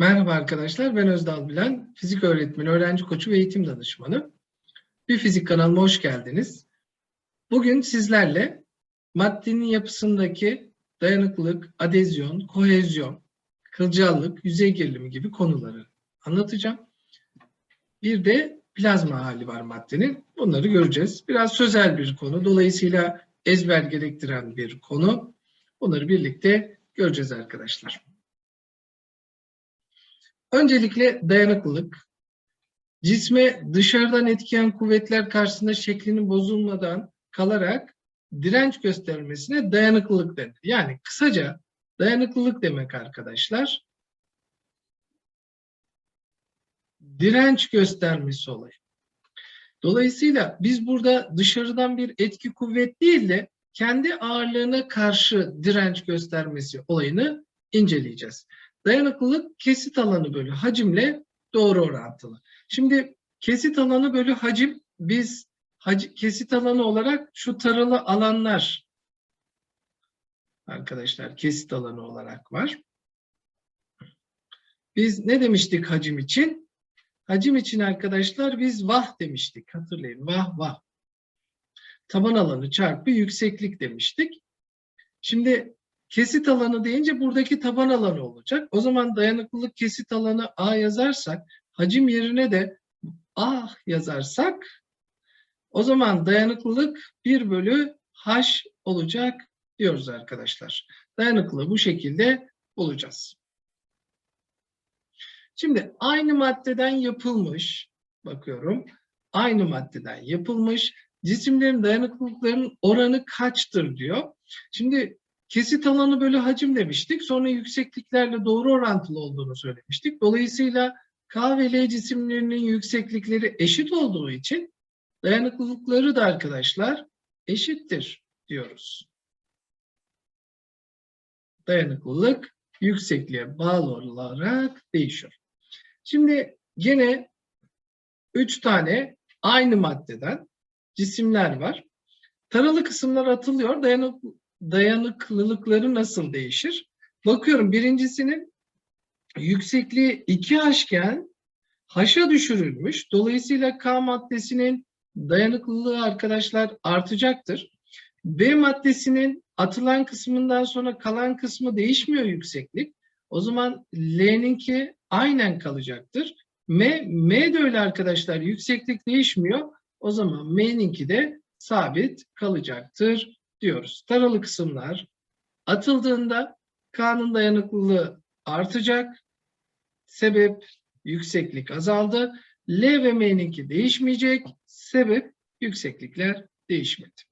Merhaba arkadaşlar, ben Özdal Bilen, fizik öğretmeni, öğrenci koçu ve eğitim danışmanı. Bir fizik kanalıma hoş geldiniz. Bugün sizlerle maddenin yapısındaki dayanıklılık, adezyon, kohezyon, kılcallık, yüzey gerilimi gibi konuları anlatacağım. Bir de plazma hali var maddenin. Bunları göreceğiz. Biraz sözel bir konu. Dolayısıyla ezber gerektiren bir konu. Bunları birlikte göreceğiz arkadaşlar. Öncelikle dayanıklılık. Cisme dışarıdan etkileyen kuvvetler karşısında şeklinin bozulmadan kalarak direnç göstermesine dayanıklılık denir. Yani kısaca dayanıklılık demek arkadaşlar. Direnç göstermesi olayı. Dolayısıyla biz burada dışarıdan bir etki kuvvet değil de kendi ağırlığına karşı direnç göstermesi olayını inceleyeceğiz. Dayanıklılık kesit alanı bölü hacimle doğru orantılı. Şimdi kesit alanı bölü hacim biz hac kesit alanı olarak şu taralı alanlar arkadaşlar kesit alanı olarak var. Biz ne demiştik hacim için? Hacim için arkadaşlar biz vah demiştik. Hatırlayın vah vah. Taban alanı çarpı yükseklik demiştik. Şimdi kesit alanı deyince buradaki taban alanı olacak. O zaman dayanıklılık kesit alanı A yazarsak, hacim yerine de A yazarsak o zaman dayanıklılık 1 bölü H olacak diyoruz arkadaşlar. Dayanıklılığı bu şekilde bulacağız. Şimdi aynı maddeden yapılmış, bakıyorum, aynı maddeden yapılmış cisimlerin dayanıklılıklarının oranı kaçtır diyor. Şimdi kesit alanı bölü hacim demiştik. Sonra yüksekliklerle doğru orantılı olduğunu söylemiştik. Dolayısıyla K ve L cisimlerinin yükseklikleri eşit olduğu için dayanıklılıkları da arkadaşlar eşittir diyoruz. Dayanıklılık yüksekliğe bağlı olarak değişiyor. Şimdi gene üç tane aynı maddeden cisimler var. Taralı kısımlar atılıyor. Dayanık, dayanıklılıkları nasıl değişir? Bakıyorum birincisinin yüksekliği 2H iken H'a düşürülmüş. Dolayısıyla K maddesinin dayanıklılığı arkadaşlar artacaktır. B maddesinin atılan kısmından sonra kalan kısmı değişmiyor yükseklik. O zaman L'ninki aynen kalacaktır. M, M de öyle arkadaşlar yükseklik değişmiyor. O zaman M'ninki de sabit kalacaktır diyoruz. Taralı kısımlar atıldığında K'nın dayanıklılığı artacak. Sebep yükseklik azaldı. L ve M'ninki değişmeyecek. Sebep yükseklikler değişmedi.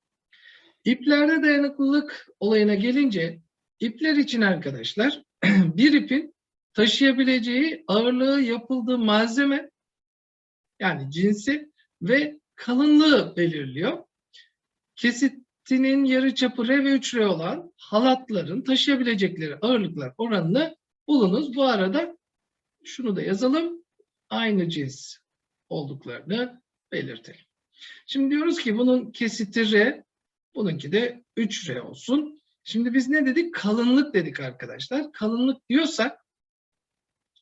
İplerde dayanıklılık olayına gelince ipler için arkadaşlar bir ipin taşıyabileceği ağırlığı yapıldığı malzeme yani cinsi ve kalınlığı belirliyor. Kesitinin yarıçapı R ve 3R olan halatların taşıyabilecekleri ağırlıklar oranını bulunuz. Bu arada şunu da yazalım. Aynı cins olduklarını belirtelim. Şimdi diyoruz ki bunun kesiti R, bununki de 3R olsun. Şimdi biz ne dedik? Kalınlık dedik arkadaşlar. Kalınlık diyorsak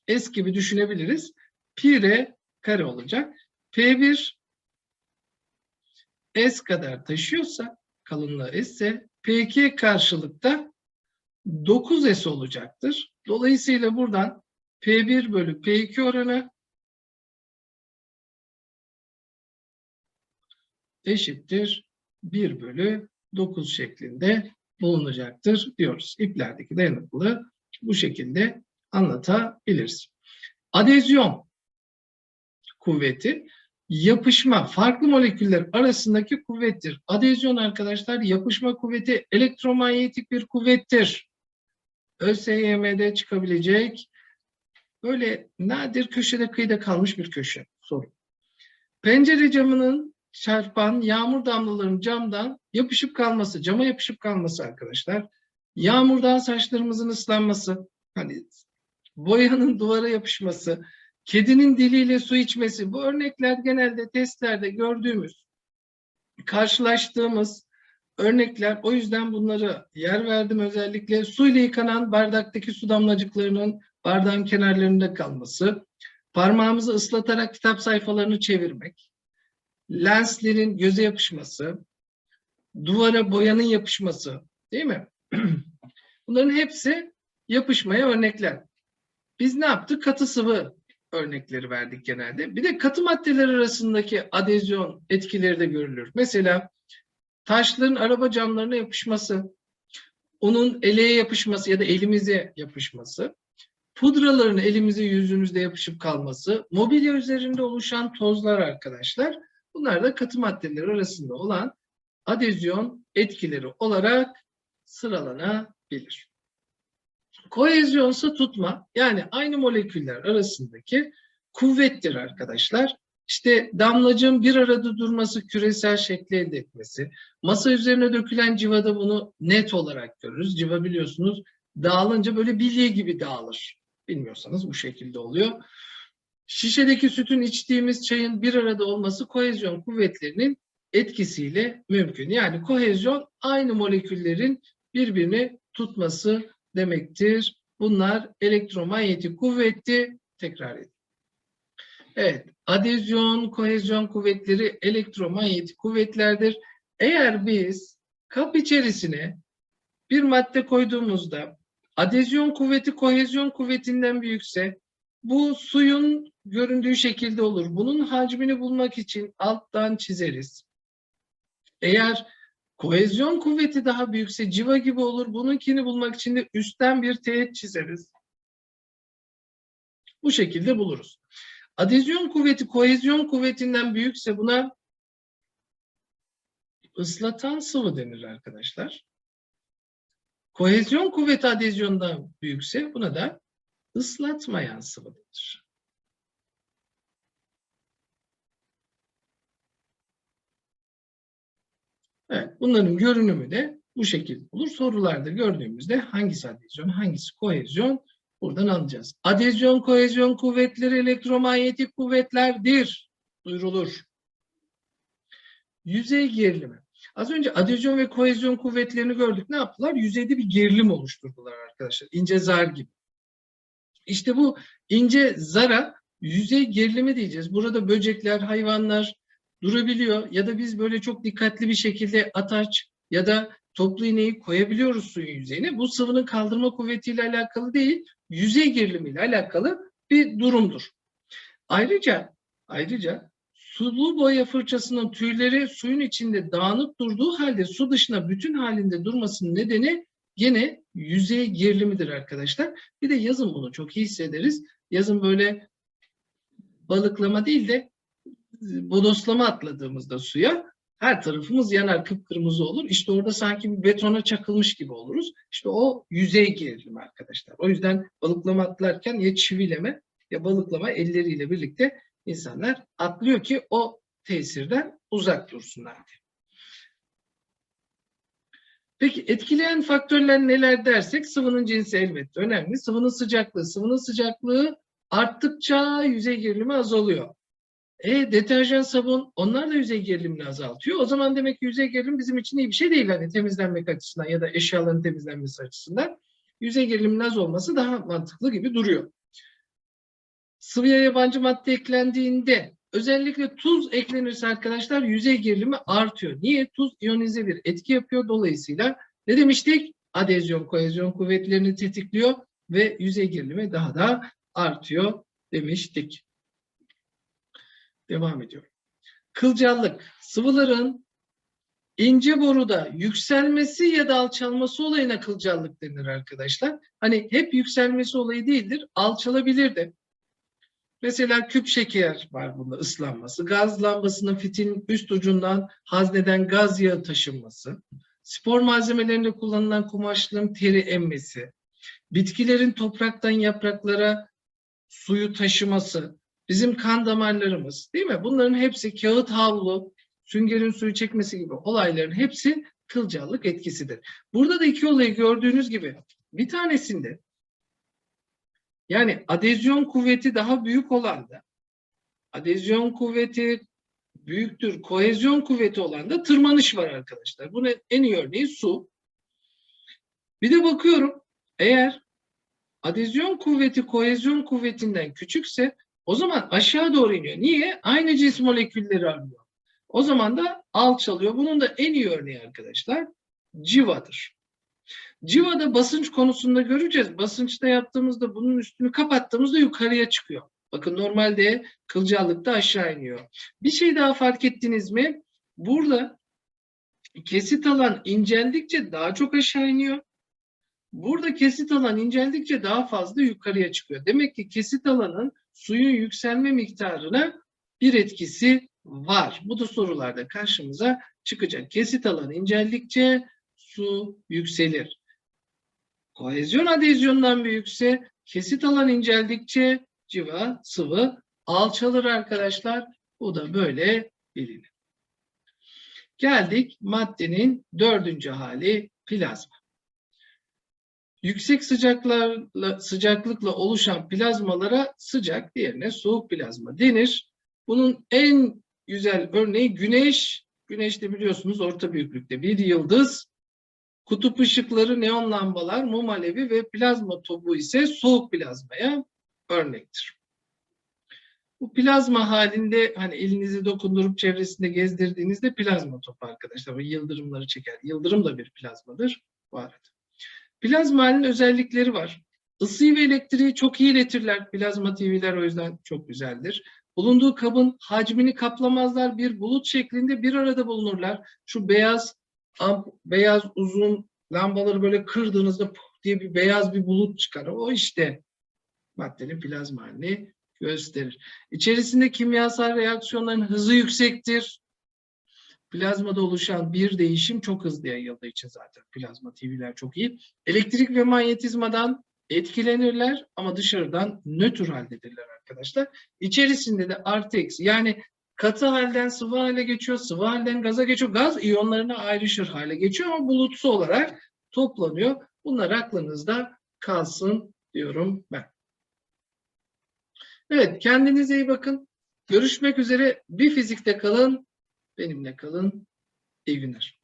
S gibi düşünebiliriz. Pi R kare olacak. P1 S kadar taşıyorsa kalınlığı S ise P2 karşılıkta 9S olacaktır. Dolayısıyla buradan P1 bölü P2 oranı eşittir 1 bölü 9 şeklinde bulunacaktır diyoruz. İplerdeki dayanıklılığı bu şekilde anlatabiliriz. Adezyon kuvveti yapışma farklı moleküller arasındaki kuvvettir. Adezyon arkadaşlar yapışma kuvveti elektromanyetik bir kuvvettir. ÖSYM'de çıkabilecek böyle nadir köşede kıyıda kalmış bir köşe soru. Pencere camının çarpan yağmur damlalarının camdan yapışıp kalması, cama yapışıp kalması arkadaşlar. Yağmurdan saçlarımızın ıslanması, hani boyanın duvara yapışması, kedinin diliyle su içmesi bu örnekler genelde testlerde gördüğümüz, karşılaştığımız örnekler. O yüzden bunları yer verdim özellikle. Su ile yıkanan bardaktaki su damlacıklarının bardağın kenarlarında kalması, parmağımızı ıslatarak kitap sayfalarını çevirmek, lenslerin göze yapışması, duvara boyanın yapışması, değil mi? Bunların hepsi yapışmaya örnekler. Biz ne yaptık? Katı sıvı örnekleri verdik genelde. Bir de katı maddeler arasındaki adezyon etkileri de görülür. Mesela taşların araba camlarına yapışması, onun eleğe yapışması ya da elimize yapışması, pudraların elimize yüzümüzde yapışıp kalması, mobilya üzerinde oluşan tozlar arkadaşlar. Bunlar da katı maddeler arasında olan adezyon etkileri olarak sıralanabilir. Kohezyonsa tutma yani aynı moleküller arasındaki kuvvettir arkadaşlar. İşte damlacığın bir arada durması, küresel şekli elde etmesi. Masa üzerine dökülen civada bunu net olarak görürüz. Civa biliyorsunuz dağılınca böyle bilye gibi dağılır. Bilmiyorsanız bu şekilde oluyor. Şişedeki sütün içtiğimiz çayın bir arada olması kohezyon kuvvetlerinin etkisiyle mümkün. Yani kohezyon aynı moleküllerin birbirini tutması demektir. Bunlar elektromanyetik kuvvetti. Tekrar edin. Evet, adezyon, kohezyon kuvvetleri elektromanyetik kuvvetlerdir. Eğer biz kap içerisine bir madde koyduğumuzda adezyon kuvveti kohezyon kuvvetinden büyükse bu suyun göründüğü şekilde olur. Bunun hacmini bulmak için alttan çizeriz. Eğer kohezyon kuvveti daha büyükse civa gibi olur. Bununkini bulmak için de üstten bir teğet çizeriz. Bu şekilde buluruz. Adezyon kuvveti kohezyon kuvvetinden büyükse buna ıslatan sıvı denir arkadaşlar. Kohezyon kuvveti adezyondan büyükse buna da ıslatmayan sıvı denir. Evet, bunların görünümü de bu şekilde olur. Sorularda gördüğümüzde hangisi adezyon, hangisi kohezyon buradan alacağız. Adezyon, kohezyon kuvvetleri elektromanyetik kuvvetlerdir. Duyurulur. Yüzey gerilimi. Az önce adezyon ve kohezyon kuvvetlerini gördük. Ne yaptılar? Yüzeyde bir gerilim oluşturdular arkadaşlar. İnce zar gibi. İşte bu ince zara yüzey gerilimi diyeceğiz. Burada böcekler, hayvanlar, durabiliyor ya da biz böyle çok dikkatli bir şekilde ataç ya da toplu iğneyi koyabiliyoruz suyun yüzeyine. Bu sıvının kaldırma kuvvetiyle alakalı değil, yüzey gerilimiyle alakalı bir durumdur. Ayrıca ayrıca sulu boya fırçasının tüyleri suyun içinde dağınık durduğu halde su dışına bütün halinde durmasının nedeni gene yüzey gerilimidir arkadaşlar. Bir de yazın bunu çok iyi hissederiz. Yazın böyle balıklama değil de bodoslama atladığımızda suya her tarafımız yanar kıpkırmızı olur. İşte orada sanki bir betona çakılmış gibi oluruz. İşte o yüzey gerilimi arkadaşlar. O yüzden balıklama atlarken ya çivileme ya balıklama elleriyle birlikte insanlar atlıyor ki o tesirden uzak dursunlar diye. Peki etkileyen faktörler neler dersek sıvının cinsi elbette önemli. Sıvının sıcaklığı. Sıvının sıcaklığı arttıkça yüzey gerilimi azalıyor. E deterjan, sabun onlar da yüzey gerilimini azaltıyor. O zaman demek ki yüzey gerilim bizim için iyi bir şey değil. Hani temizlenmek açısından ya da eşyaların temizlenmesi açısından yüzey geriliminin az olması daha mantıklı gibi duruyor. Sıvıya yabancı madde eklendiğinde özellikle tuz eklenirse arkadaşlar yüzey gerilimi artıyor. Niye? Tuz iyonize bir etki yapıyor. Dolayısıyla ne demiştik? Adezyon, kohezyon kuvvetlerini tetikliyor ve yüzey gerilimi daha da artıyor demiştik. Devam ediyorum. Kılcallık. Sıvıların ince boruda yükselmesi ya da alçalması olayına kılcallık denir arkadaşlar. Hani hep yükselmesi olayı değildir. Alçalabilir de. Mesela küp şeker var bunda ıslanması. Gaz lambasının fitilin üst ucundan hazneden gaz yağı taşınması. Spor malzemelerinde kullanılan kumaşların teri emmesi. Bitkilerin topraktan yapraklara suyu taşıması bizim kan damarlarımız değil mi? Bunların hepsi kağıt havlu, süngerin suyu çekmesi gibi olayların hepsi kılcallık etkisidir. Burada da iki olayı gördüğünüz gibi bir tanesinde yani adezyon kuvveti daha büyük olan da adezyon kuvveti büyüktür kohezyon kuvveti olan da tırmanış var arkadaşlar. Bunun en iyi örneği su. Bir de bakıyorum eğer adezyon kuvveti kohezyon kuvvetinden küçükse o zaman aşağı doğru iniyor. Niye? Aynı cins molekülleri arıyor. O zaman da alçalıyor. Bunun da en iyi örneği arkadaşlar civadır. Civada basınç konusunda göreceğiz. Basınçta yaptığımızda bunun üstünü kapattığımızda yukarıya çıkıyor. Bakın normalde kılcallıkta aşağı iniyor. Bir şey daha fark ettiniz mi? Burada kesit alan inceldikçe daha çok aşağı iniyor. Burada kesit alan inceldikçe daha fazla yukarıya çıkıyor. Demek ki kesit alanın suyun yükselme miktarına bir etkisi var. Bu da sorularda karşımıza çıkacak. Kesit alanı inceldikçe su yükselir. Kohezyon adezyondan büyükse kesit alan inceldikçe civa sıvı alçalır arkadaşlar. Bu da böyle bilinir. Geldik maddenin dördüncü hali plazma. Yüksek sıcaklarla, sıcaklıkla oluşan plazmalara sıcak, diğerine soğuk plazma denir. Bunun en güzel örneği güneş. Güneş de biliyorsunuz orta büyüklükte bir yıldız. Kutup ışıkları, neon lambalar, mum alevi ve plazma topu ise soğuk plazmaya örnektir. Bu plazma halinde hani elinizi dokundurup çevresinde gezdirdiğinizde plazma topu arkadaşlar. Yıldırımları çeker. Yıldırım da bir plazmadır bu arada. Plazma halinin özellikleri var. Isıyı ve elektriği çok iyi iletirler. Plazma TV'ler o yüzden çok güzeldir. Bulunduğu kabın hacmini kaplamazlar. Bir bulut şeklinde bir arada bulunurlar. Şu beyaz amp, beyaz uzun lambaları böyle kırdığınızda puf diye bir beyaz bir bulut çıkar. O işte maddenin plazma halini gösterir. İçerisinde kimyasal reaksiyonların hızı yüksektir. Plazmada oluşan bir değişim çok hızlı yayıldığı için zaten plazma TV'ler çok iyi. Elektrik ve manyetizmadan etkilenirler ama dışarıdan nötr haldedirler arkadaşlar. İçerisinde de artı eksi yani katı halden sıvı hale geçiyor, sıvı halden gaza geçiyor. Gaz iyonlarına ayrışır hale geçiyor ama bulutsu olarak toplanıyor. Bunlar aklınızda kalsın diyorum ben. Evet kendinize iyi bakın. Görüşmek üzere. Bir fizikte kalın. Benimle kalın. İyi günler.